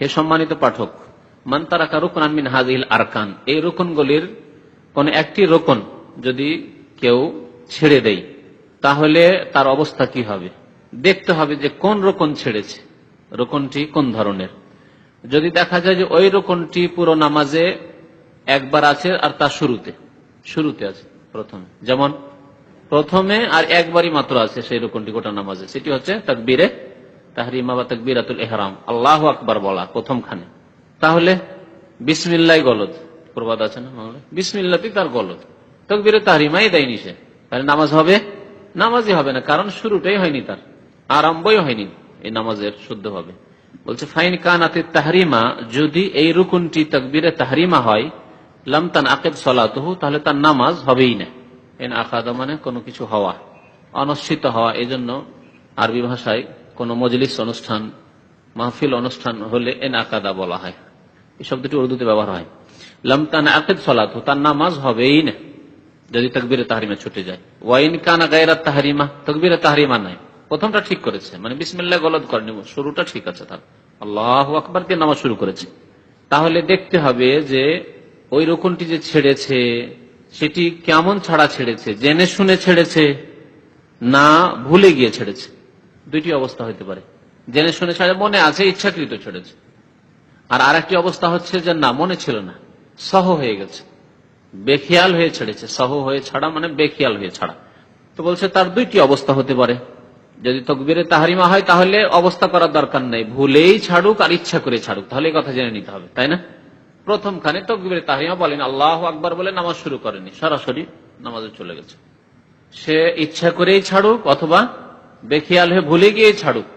হে সম্মানিত পাঠক, মান তারাকা রুকন আনমিন হাজিল আরকান, এই রোকনগুলির কোন একটি রোকন যদি কেউ ছেড়ে দেয়, তাহলে তার অবস্থা কি হবে? দেখতে হবে যে কোন রোকন ছেড়েছে। রোকনটি কোন ধরনের? যদি দেখা যায় যে ওই রোকনটি পুরো নামাজে একবার আছে আর তার শুরুতে শুরুতে আছে প্রথমে। যেমন, প্রথমে আর একবারই মাত্র আছে সেই রোকনটি গোটা নামাজে, সেটি হচ্ছে তার তাকবীরে তাহরিমা বা তাকবীরাতুল এহরাম। আল্লাহ আকবার বলা প্রথমখানে। তাহলে বিসমিল্লাই গলদ প্রবাদ আছে না বিসমিল্লাতেই তার গলদ তকবীরে তাহরিমাই দেয়নি সে। তাহলে নামাজ হবে? নামাজই হবে না, কারণ শুরুটাই হয়নি তার। আরম্ভই হয়নি। এই নামাজের শুদ্ধ হবে। বলছে, ফাইন কানাতে তাহরিমা, যদি এই রুকুনটি তকবিরে তাহরিমা হয় লামতান আকেদ সলাতহু, তাহলে তার নামাজ হবেই না। এন আকাদা মানে কোনো কিছু হওয়া অনশ্চিত হওয়া এই জন্য আরবি ভাষায় কোন মজলিস অনুষ্ঠান, মাহফিল অনুষ্ঠান হলে এন আকাদা বলা হয়। এই শব্দটি উর্দুতে ব্যবহার হয়। লামতান আকেদ সলাত তার নামাজ হবেই না। যদি তকবিরে তাহারিমা ছুটে যায়। ওয়াইন কানা গায়রাত তাহারিমা, তকবিরে তাহারিমা নাই। প্রথমটা ঠিক করেছে। মানে বিসমিল্লাহ গলদ করেনি শুরুটা ঠিক আছে তার। আল্লাহ আকবর দিয়ে নামাজ শুরু করেছে। তাহলে দেখতে হবে যে ওই রকমটি যে ছেড়েছে, সেটি কেমন ছাড়া ছেড়েছে? জেনে শুনে ছেড়েছে না ভুলে গিয়ে ছেড়েছে? দুইটি অবস্থা হতে পারে। জেনে শুনে ছাড়ে মনে আছে, ইচ্ছাকৃত ছেড়েছে আর আরেকটি অবস্থা হচ্ছে যে না, মনে ছিল না। সহ হয়ে গেছে। বেখিয়াল হয়ে ছেড়েছে। সহ হয়ে ছাড়া মানে বেখিয়াল হয়ে ছাড়া। তো বলছে, তার দুইটি অবস্থা হতে পারে। যদি তকবিরে তাহারিমা হয়, তাহলে অবস্থা করার দরকার নেই। ভুলেই ছাড়ুক আর ইচ্ছা করে ছাড়ুক। তাহলে কথা জেনে নিতে হবে, তাই না? প্রথমখানে তকবিরে তাহারিমা বলেন, আল্লাহ আকবর বলে নামাজ শুরু করেনি। সরাসরি নামাজে চলে গেছে। সে ইচ্ছা করেই ছাড়ুক অথবা বেখিয়াল হয়ে ভুলে গিয়ে ছাড়ুক।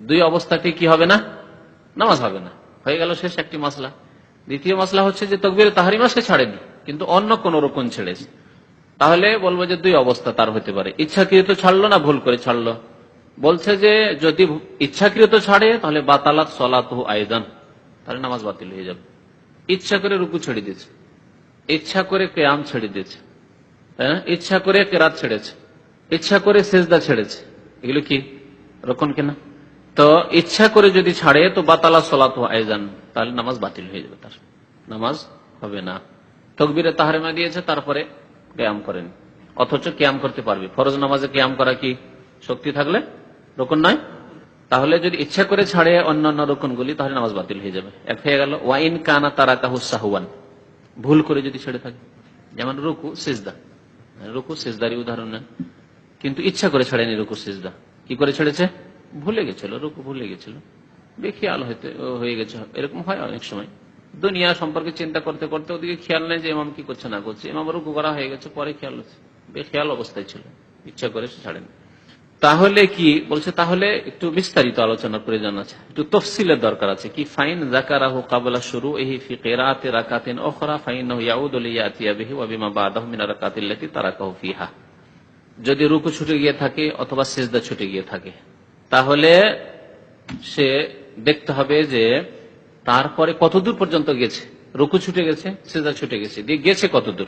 দুই অবস্থাটি কি হবে না? নামাজ হবে না। হয়ে গেল শেষ একটি মশলা দ্বিতীয় মশলা হচ্ছে যে তকবির তাহারিমা সে ছাড়েনি, কিন্তু অন্য কোন রকম ছেড়েছে। তাহলে বলব যে দুই অবস্থা তার হতে পারে। ইচ্ছাকৃত ছাড়লো না, ভুল করে ছাড়লো? বলছে যে যদি ইচ্ছাকৃত ছাড়ে, তাহলে বাতালাত সলাত আয়দান তাহলে নামাজ বাতিল হয়ে যাবে। ইচ্ছা করে রুকু ছেড়ে দিয়েছে। ইচ্ছা করে কেয়াম ছেড়ে দিয়েছে। না ইচ্ছা করে কেরাত ছেড়েছে। ইচ্ছা করে সেজদা ছেড়েছে। এগুলো কি? রকম কিনা? তো ইচ্ছা করে যদি ছাড়ে, তো বাতালা সলাত আয়োজন তাহলে নামাজ বাতিল হয়ে যাবে তার। নামাজ হবে না। তকবিরে তাহারেমা দিয়েছে, তারপরে ক্যাম করেন। অথচ ক্যাম করতে পারবে। ফরজ নামাজে ক্যাম করা কি শক্তি থাকলে? রকম নয়? তাহলে যদি ইচ্ছা করে ছাড়ে অন্যান্য রকমগুলি তাহলে নামাজ বাতিল হয়ে যাবে। এক হয়ে গেল ওয়াইন কানা তারা কাহুসাহুয়ান ভুল করে যদি ছেড়ে থাকে। যেমন রুকু, সিজদা। রুকু সিজদারি উদাহরণ কিন্তু ইচ্ছা করে ছাড়েনি রুকু সিজদা। কি করে ছেড়েছে? ভুলে গেছিল, রুকু ভুলে গেছিল। বেখিয়াল হইতে হয়ে গেছে। এরকম হয় অনেক সময়। দুনিয়া সম্পর্কে চিন্তা করতে করতে ওদিকে খেয়াল নেই যে ইমাম কি করছে, না করছে। ইমাম রুকু করা হয়ে গেছে, পরে খেয়াল হচ্ছে। বেখেয়াল অবস্থায় ছিল। ইচ্ছা করে সে ছাড়েনি। তাহলে কি? বলছে, তাহলে একটু বিস্তারিত আলোচনার প্রয়োজন আছে একটু তফসিলের দরকার আছে। কি ফাইন জাকারাহু কাবলা শুরু এহি ফি কিরাতে রাকাতিন উখরা, ফাইনাহু ইয়াউদু লিয়াতিয়া বিহি ওয়া বিমা বাদাহু মিন রাকাতিল্লাতি তারাকাহু ফিহা। যদি রুকু ছুটে গিয়ে থাকে অথবা সিজদা ছুটে গিয়ে থাকে, তাহলে সে দেখতে হবে যে তারপরে কতদূর পর্যন্ত গেছে? রুকু ছুটে গেছে, সিজদা ছুটে গেছে, দিয়ে গেছে কতদূর?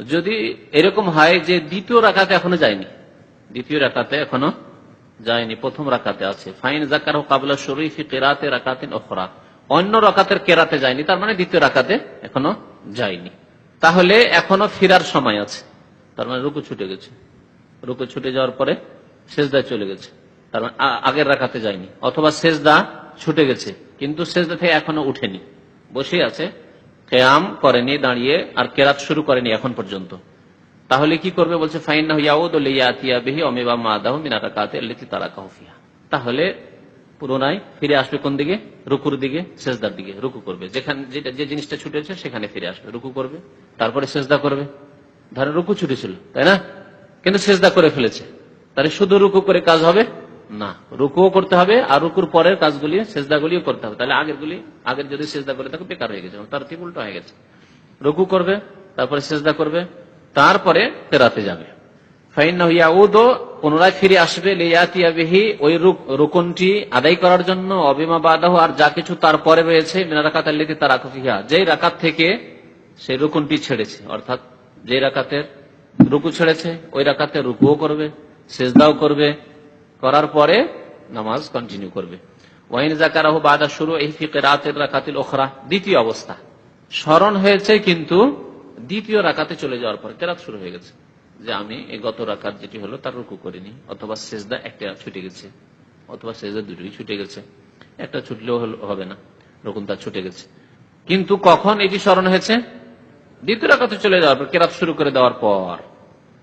যদি এরকম হয় যে দ্বিতীয় রাকাতে এখনও যায়নি, দ্বিতীয় রাকাতে এখনও যায়নি, প্রথম রাকাতে আছে। ফাইন জাকার কাবলা শরীফি কেরাতে রাকাতেন ওখরা অন্য রাকাতের কেরাতে যায়নি, তার মানে দ্বিতীয় রাকাতে এখনও যায়নি। তাহলে এখনও ফিরার সময় আছে, তার মানে রুকু ছুটে গেছে। রুকু ছুটে যাওয়ার পরে সেজদা চলে গেছে। তার মানে আগের রাখাতে যায়নি। অথবা সেজদা ছুটে গেছে, কিন্তু সেজদা থেকে এখনও উঠেনি। বসে আছে, কেয়াম করেনি, দাঁড়িয়ে, আর কেরাত শুরু করেনি এখন পর্যন্ত। তাহলে কি করবে বলছে ফাইন তাহলে পুরোনায় ফিরে আসবে কোন দিকে? রুকুর দিকে, সেজদার দিকে। রুকু করবে। যেখানে যেটা যে জিনিসটা ছুটেছে সেখানে ফিরে আসবে। রুকু করবে, তারপরে সেজদা করবে। ধরেন রুকু ছুটেছিল, তাই না? কিন্তু সেজদা করে ফেলেছে। তাহলে শুধু রুকু করে কাজ হবে? না। রুকুও করতে হবে আর রুকুর পরের কাজগুলি, সেজদাগুলিও করতে হবে। তাহলে আগের গুলি আগের যদি সেজদা করে থাকে, বেকার হয়ে গেছে তার ঠিক উল্টো হয়ে গেছে। রুকু করবে, তারপরে সেজদা করবে, তারপরে তেরাতে যাবে। পুনরায় ফিরে আসবে ওই রুকনটি আদায় করার জন্য অবিমা আর যা কিছু তারপরে রয়েছে যেই রাকাত থেকে সেই রুকনটি ছেড়েছে, অর্থাৎ যে রাকাতের রুকু ছেড়েছে, ওই রাকাতে রুকুও করবে, সেজদাও করবে, করার পরে নামাজ কন্টিনিউ করবে। ওয়াইন জাকারাহ বাদা শুরু, এই ফিকে রাতের রাকাতিল ওখরা দ্বিতীয় অবস্থা। স্মরণ হয়েছে কিন্তু দ্বিতীয় রাকাতে চলে যাওয়ার পর কেরাত শুরু হয়ে গেছে। যে আমি এই গত রাকাত যেটি হলো তার রুকু করিনি, অথবা সেজদা একটা ছুটে গেছে, অথবা সেজদা দুটোই ছুটে গেছে, একটা ছুটলেও হবে না রকুন তার ছুটে গেছে। কিন্তু কখন এটি স্মরণ হয়েছে? দ্বিতীয় রাকাতে চলে যাওয়ার পর কেরাত শুরু করে দেওয়ার পর।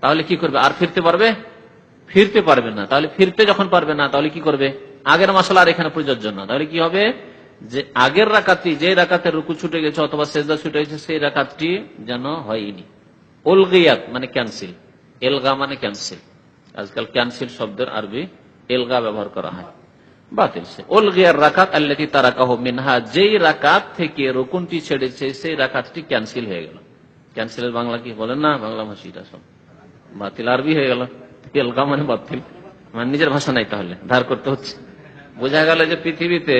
তাহলে কি করবে? আর ফিরতে পারবে? ফিরতে পারবে না। তাহলে ফিরতে যখন পারবে না, তাহলে কি করবে? আগের মশলা আর এখানে প্রযোজ্য না। তাহলে কি হবে? যে আগের রাকাতি যে রাকাতের রুকু ছুটে গেছে অথবা সেজদা ছুটে গেছে, সেই রাকাতটি যেন হয়নি। ওলগিয়াত মানে ক্যান্সেল। এলগা মানে ক্যান্সেল। আজকাল ক্যান্সেল শব্দের আরবি এলগা ব্যবহার করা হয়। বাতিল সে। রাকাত রাকাত ছেড়েছে, সেই রাকাতটি ক্যান্সেল হয়ে গেল। ক্যান্সেলের বাংলা কি বলেন না? বাংলা ভাষীটা সব। বাতিল আরবি হয়ে গেল। এলগা মানে বাতিল। মানে নিজের ভাষা নাই তাহলে, ধার করতে হচ্ছে। বোঝা গেল যে পৃথিবীতে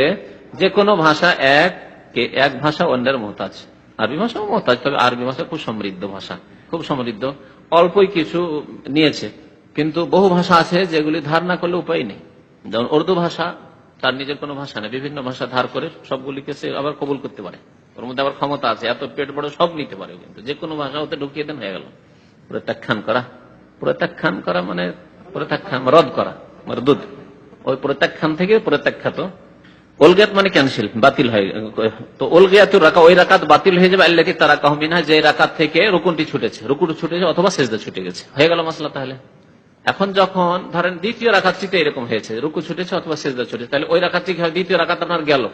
যে কোনো ভাষা এক এক ভাষা অন্যের মহতাজ। আরবি ভাষাও মহতাজ, তবে আরবি ভাষা খুব সমৃদ্ধ ভাষা, খুব সমৃদ্ধ। অল্পই কিছু নিয়েছে, কিন্তু বহু ভাষা আছে যেগুলি ধার না করলে উপায় নেই। যেমন উর্দু ভাষা, তার নিজের কোনো ভাষা নেই। বিভিন্ন ভাষা ধার করে সবগুলিকে সে আবার কবুল করতে পারে। ওর মধ্যে আবার ক্ষমতা আছে, এত পেট বড় সব নিতে পারে কিন্তু। যে কোনো ভাষা ওতে ঢুকিয়ে দেন, হয়ে গেল। প্রত্যাখ্যান করা। প্রত্যাখ্যান করা মানে প্রত্যাখ্যান, রদ করা দুধ ওই প্রত্যাখ্যান থেকে প্রত্যাখ্যাত। ওলগিয়াত মানে ক্যান্সেল বাতিল হয় তো ওলগিয়াতুর রাখা ওই রাকাত বাতিল হয়ে যাবে, আল্লাহ তারা কহমিনা যে রাকাত থেকে রুকুনটি ছুটেছে রুকুন ছুটেছে অথবা সেজদা ছুটে গেছে। হয়ে গেল মশলা তাহলে। এখন যখন ধরেন দ্বিতীয় রাখাতটিতে এরকম হয়েছে, রুকু ছুটেছে অথবা সেজদা ছুটেছে, তাহলে ওই রাখাতটি দ্বিতীয় রাখাত আপনার গেল।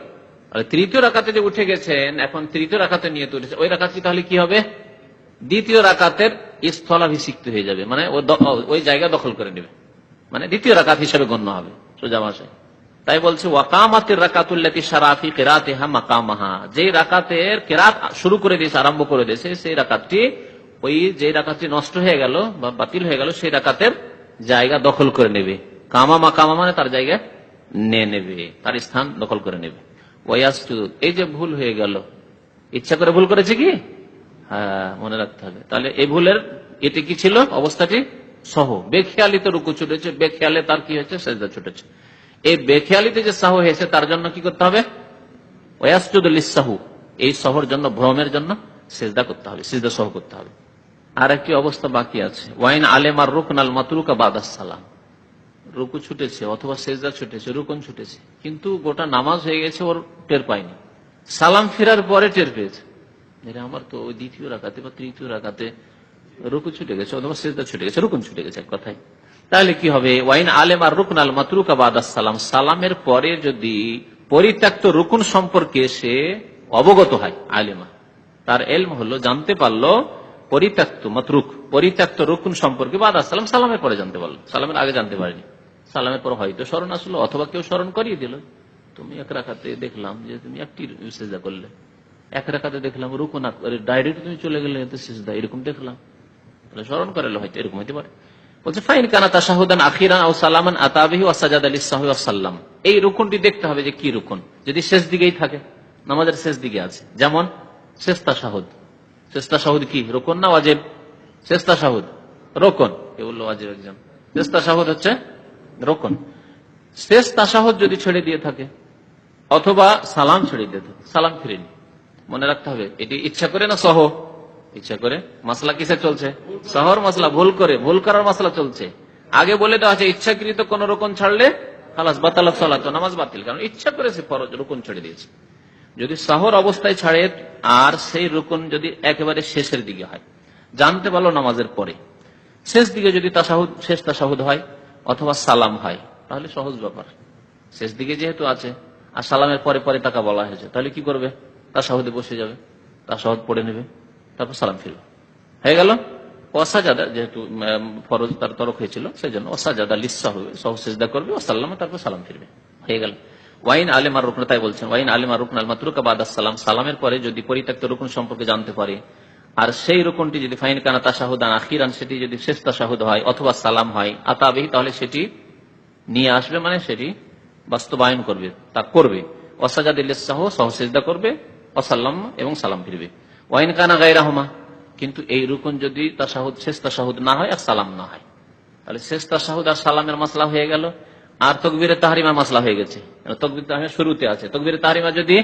আর তৃতীয় রাখাতে যে উঠে গেছেন, এখন তৃতীয় রাখাতে নিয়ে তুলেছে ওই রাখাতটি তাহলে কি হবে? দ্বিতীয় রাকাতের স্থলাভিষিক্ত হয়ে যাবে। মানে ওই জায়গা দখল করে নেবে। মানে দ্বিতীয় রাকাত হিসেবে গণ্য হবে সোজা ভাষায়। তাই বলছে, ওয়াকামাতের রাকাতুল্লাতি সারাফি কেরাতে হা মাকামাহা। যে রাকাতের কেরাত শুরু করে দিয়েছে, আরম্ভ করে দিয়েছে, সেই রাকাতটি, ওই যে রাকাতটি নষ্ট হয়ে গেল বা বাতিল হয়ে গেল, সেই রাকাতের জায়গা দখল করে নেবে। কামা মাকামা মানে তার জায়গা নিয়ে নেবে, তার স্থান দখল করে নেবে। ওয়াসজুদ এই যে ভুল হয়ে গেল। ইচ্ছা করে ভুল করেছে কি? মনে রাখতে হবে। তাহলে এই ভুলের এটি কি ছিল? অবস্থাটি সহ। বেখেয়ালিতে রুকু ছুটেছে, বেখেয়ালে তার কি হয়েছে? সেজদা ছুটেছে। এই বেখেয়ালিতে যে সাহু হয়েছে, তার জন্য কি করতে হবে? ওয়াসুদুল্লিসাহু এই সহর জন্য, ভ্রমের জন্য সেজদা করতে হবে, সেজদা সহ করতে হবে। আর একটি অবস্থা বাকি আছে। ওয়াইন আলেমার রুকন আল মাতরুকা বাদাস সালাম। রুকু ছুটেছে অথবা সেজদা ছুটেছে, রুকন ছুটেছে। কিন্তু গোটা নামাজ হয়ে গেছে, ওর টের পায়নি। সালাম ফেরার পরে টের পেয়েছে। আমার তো ওই দ্বিতীয় রাখাতে বা তৃতীয় রাখাতে রুকু ছুটে গেছে, অথবা সেজদা ছুটে গেছে, রুকুন ছুটে গেছে কথায়। তাহলে কি হবে? ওয়াইন আলেম আর রুকন আল মাতরুকা বাদাস সালাম, সালামের পরে যদি পরিত্যক্ত রুকুন সম্পর্কে সে অবগত হয় আলেমা, তার এলম হলো জানতে পারল পরিত্যক্ত মাতরুক, পরিত্যক্ত রুকুন সম্পর্কে বাদ সালাম, সালামের পরে জানতে পারল। সালামের আগে জানতে পারিনি। সালামের পর হয়তো স্মরণ আসলো, অথবা কেউ স্মরণ করিয়ে দিল। তুমি এক রাখাতে দেখলাম যে তুমি একটি করলে। এক রাখাতে দেখলাম রুকুন ডাইরেক্ট তুমি চলে গেলে সেজদা, এরকম দেখলাম। স্মরণ করালো হয়তো, এরকম হতে পারে। এই দেখতে হবে যে কি রুকুন। যদি শেষ দিকেই থাকে, নামাজের শেষ দিকে আছে। যেমন কি? রুকুন না ওয়াজেব? রোকন। কে বলল ওয়াজেব একজন হচ্ছে রোকন। শেষ তাসাহুদ যদি ছেড়ে দিয়ে থাকে, অথবা সালাম ছেড়ে দিয়ে থাকে, সালাম ফিরেনি মনে রাখতে হবে, এটি ইচ্ছা করে না সহ? ইচ্ছা করে? মাসলা কিসে চলছে? শহর মাসলা, ভুল করে, ভুল করার মাসলা চলছে। আগে বলে দেওয়া আছে, ইচ্ছাকৃত কোন রকম ছাড়লে খালাস বাতাল সালাত, নামাজ বাতিল। কারণ ইচ্ছা করেছে ফরজ রুকুন ছেড়ে দিয়েছে। যদি শহর অবস্থায় ছাড়ে, আর সেই রুকুন যদি একেবারে শেষের দিকে হয়, জানতে পারল নামাজের পরে। শেষ দিকে যদি তাসাহুদ, শেষ তাসাহুদ হয়, অথবা সালাম হয়, তাহলে সহজ ব্যাপার। শেষ দিকে যেহেতু আছে, আর সালামের পরে পরে টাকা বলা হয়েছে, তাহলে কি করবে? তাসাহুদে বসে যাবে তাসাহুদ পড়ে নেবে, তারপর সালাম ফিরবে। হয়ে গেল? অসাজাদা যেহেতু ফরজ তার তরফ হয়েছিল সেই জন্য অসাজাদা লিসা হবে সহ সেজদা করবে ও সাল্লাম তারপর সালাম ফিরবে। হয়ে গেল। ওয়াইন আলেমার রুকন, তাই বলছেন, ওয়াইন আলেমার রুকন আল মাতরুকা বাদ সালাম, সালামের পরে যদি পরিত্যক্ত রুকন সম্পর্কে জানতে পারে, আর সেই রুকনটি যদি ফাইন কানা তাসাহুদান আখিরান, সেটি যদি শেষ তাসাহুদ হয় অথবা সালাম হয়, আতাবিহি, তাহলে সেটি নিয়ে আসবে মানে সেটি বাস্তবায়ন করবে, তা করবে। অসাজাদ সহ সহসেজদা করবে অসাল্লাম এবং সালাম ফিরবে। ওয়াইন কানা গাইরাহমা কিন্তু এই রুকন যদি তাসাহুদ শেষ তাসাহুদ না হয় আর সালাম না হয়। তাহলে শেষ তাসাহুদ আর সালামের মাসলা হয়ে গেল, আর তকবিরে তাহারিমা মাসলা হয়ে গেছে। তকবির তাহারিমা শুরুতে আছে, তকবিরে তাহারিমা যদি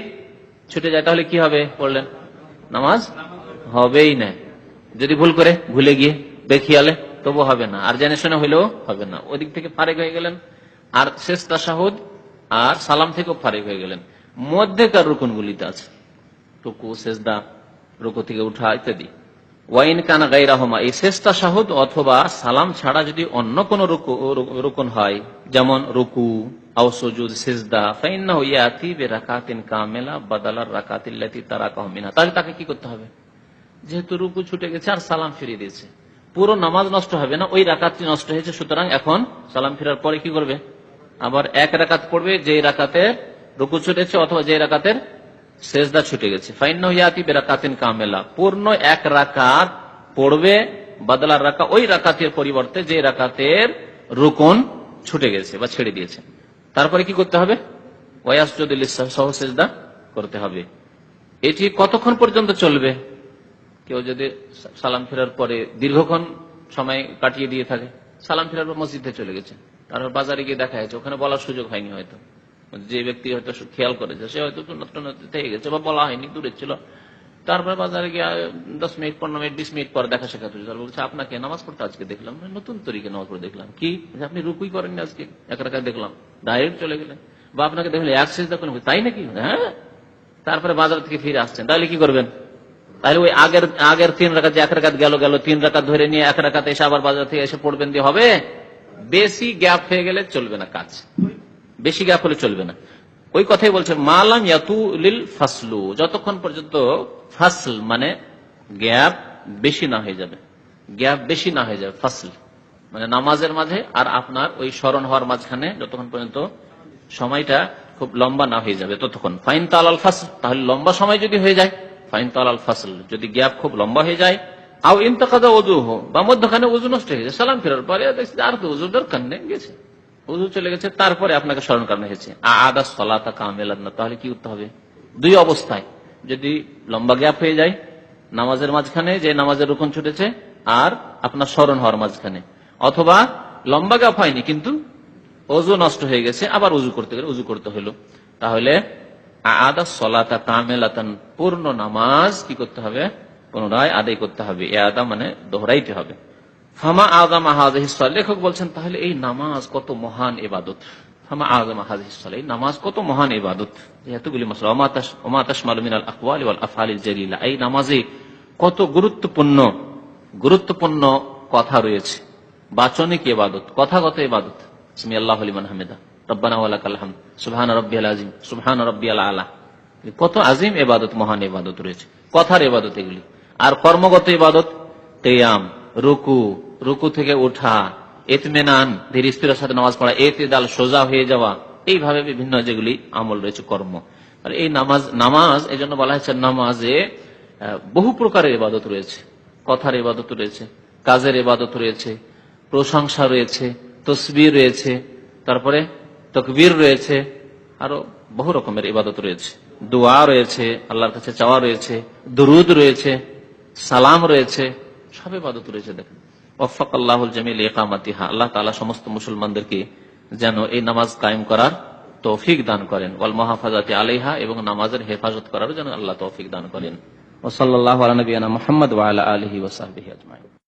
ছুটে যায় তাহলে কি হবে বললেন? নামাজ হবেই না। যদি ভুল করে, ভুলে গিয়ে বেখিয়ালে তবু হবে না। আর জেনে শুনে হইলেও হবে না। ওদিক থেকে ফারেক হয়ে গেলেন, আর শেষ তাসাহুদ আর সালাম থেকেও ফারেক হয়ে গেলেন। মধ্যেকার রুকুনগুলিতে আছে। টুকু শেষদা রুকু থেকে উঠা ইত্যাদি ওয়াইন কানা গাইরাহমা, এই শেষটা শাহুদ অথবা সালাম ছাড়া যদি অন্য কোন রুকন হয়, যেমন রুকু সজুদ, সেজদা তাকে কি করতে হবে? যেহেতু রুকু ছুটে গেছে আর সালাম ফিরিয়ে দিয়েছে। পুরো নামাজ নষ্ট হবে না, ওই নষ্ট হয়েছে, সুতরাং এখন সালাম ফেরার পরে কি করবে? আবার এক রাকাত পড়বে যে রাকাতের রুকু ছুটেছে অথবা যে রাকাতের সেজদা ছুটে গেছে। ফাইনাতি বেরাকাতিন কামেলা। পূর্ণ এক রাকাত পড়বে, বদলার রাকা, ওই রাকাতের পরিবর্তে যে রাকাতের রুকন ছুটে গেছে বা ছেড়ে দিয়েছে। তারপরে কি করতে হবে? ওয়াস যদি সহ সেজদা করতে হবে। এটি কতক্ষণ পর্যন্ত চলবে? কেউ যদি সালাম ফেরার পরে দীর্ঘক্ষণ সময় কাটিয়ে দিয়ে থাকে, সালাম ফেরার পর মসজিদে চলে গেছে। তারপর বাজারে গিয়ে দেখা যাচ্ছে, ওখানে বলার সুযোগ হয়নি হয়তো। যে ব্যক্তি হয়তো খেয়াল করেছে, সে হয়তো সুন্নত থেকে গেছে বা বলা হয়নি, দূরে ছিল। তারপরে বাজারে গিয়ে দশ মিনিট, পনেরো মিনিট, বিশ মিনিট পরে দেখা শেখাতে তারপর বলছে, আপনাকে নামাজ পড়তে আজকে দেখলাম নতুন তরিকে নামাজ পড়ে দেখলাম। কি? আপনি রুকুই করেননি আজকে? এক রাখা দেখলাম। ডাইরেক্ট চলে গেলেন। বা আপনাকে দেখলে এক শেষ দেখলেন তাই নাকি? হ্যাঁ। তারপরে বাজার থেকে ফিরে আসছেন। তাহলে কি করবেন? তাহলে ওই আগের আগের তিন রাখাত যে এক রাখাত গেল গেল, তিন রাখাত ধরে নিয়ে এক রাখাত এসে আবার বাজার থেকে এসে পড়বেন দিয়ে হবে? বেশি গ্যাপ হয়ে গেলে চলবে না কাজ। বেশি গ্যাপ হলে চলবে না। ওই কথাই বলছে, মালাম ইয়াতুলিল ফাসলু। যতক্ষণ পর্যন্ত ফাসল মানে গ্যাপ বেশি না হয়ে যাবে। গ্যাপ বেশি না হয়ে যাবে, ফাসল। মানে নামাজের মাঝে আর আপনার ওই স্মরণ হওয়ার মাঝখানে যতক্ষণ পর্যন্ত সময়টা খুব লম্বা না হয়ে যাবে, ততক্ষণ। ফাইন তালাল ফাসল, তাহলে লম্বা সময় যদি হয়ে যায়, ফাইন তালাল ফাসল। যদি গ্যাপ খুব লম্বা হয়ে যায়, আও ইন্তকাদা উজু হো বা মধ্যখানে উজু নষ্ট হয়ে যায়, সালাম ফেরার পরে দেখছি আর তো উজুর দরকার নেই, গেছে। উজু চলে গেছে, তারপরে আপনাকে স্মরণ করানো হয়েছে। আদা সলাতা কামেলান না তাহলে কি করতে হবে? দুই অবস্থায়। যদি লম্বা গ্যাপ হয়ে যায়, নামাজের মাঝখানে যে নামাজের রুকন ছুটেছে, আর আপনার স্মরণ হওয়ার মাঝখানে। অথবা লম্বা গ্যাপ হয়নি, কিন্তু অজু নষ্ট হয়ে গেছে, আবার উজু করতে গেলে উজু করতে হলো। তাহলে আদা সলাতা কামেলাতান, পূর্ণ নামাজ কি করতে হবে? পুনরায় আদায় করতে হবে। এ আদা মানে দোহরাইতে হবে। ফামা আদম আহাদিস লেখক বলছেন, তাহলে এই নামাজ কত মহান এবাদত ফামা আদম আহাদিস এই নামাজ কত মহান এবাদত এতগুলি মশলা ওমাতাস মালুমিনাল আকওয়াল ওয়াল আফআলিল জালিলা, এই নামাজে কত গুরুত্বপূর্ণ গুরুত্বপূর্ণ কথা রয়েছে। বাচনিক এবাদত কথাগত এবাদত ইসমি আল্লাহ লিমান হামিদা। রব্বানা হামদ। সুবহান রাব্বিয়াল আযীম, সুবহান রাব্বিয়াল আলা। কত আজিম এবাদত মহান এবাদত রয়েছে। কথার এবাদত এগুলি। আর কর্মগত ইবাদত, তেয়াম, রুকু রুকু থেকে ওঠা এতমেনান, ধীর স্থিরের সাথে নামাজ পড়া এতে দাল সোজা হয়ে যাওয়া, এইভাবে বিভিন্ন যেগুলি আমল রয়েছে, কর্ম। আর এই নামাজ নামাজ এই জন্য বলা হয়েছে নামাজে বহু প্রকারের ইবাদত রয়েছে। কথার ইবাদত রয়েছে, কাজের ইবাদত রয়েছে, প্রশংসা রয়েছে, তসবির রয়েছে, তারপরে তকবীর রয়েছে, আরও বহু রকমের ইবাদত রয়েছে। দোয়া রয়েছে, আল্লাহর কাছে চাওয়া রয়েছে, দরুদ রয়েছে, সালাম রয়েছে, সব ইবাদত রয়েছে দেখেন। ওফাক আল্লাহুল জামিল একামাতিহা আল্লাহ তালা সমস্ত মুসলমানদেরকে যেন এই নামাজ কায়েম করার তৌফিক দান করেন। ওয়াল মহাফাজাতি আলিহা এবং নামাজের হেফাজত করার যেন আল্লাহ তৌফিক দান করেন। ওসল্লাহ আলনবীনা মোহাম্মদ ওয়াল আলহি ওসাহি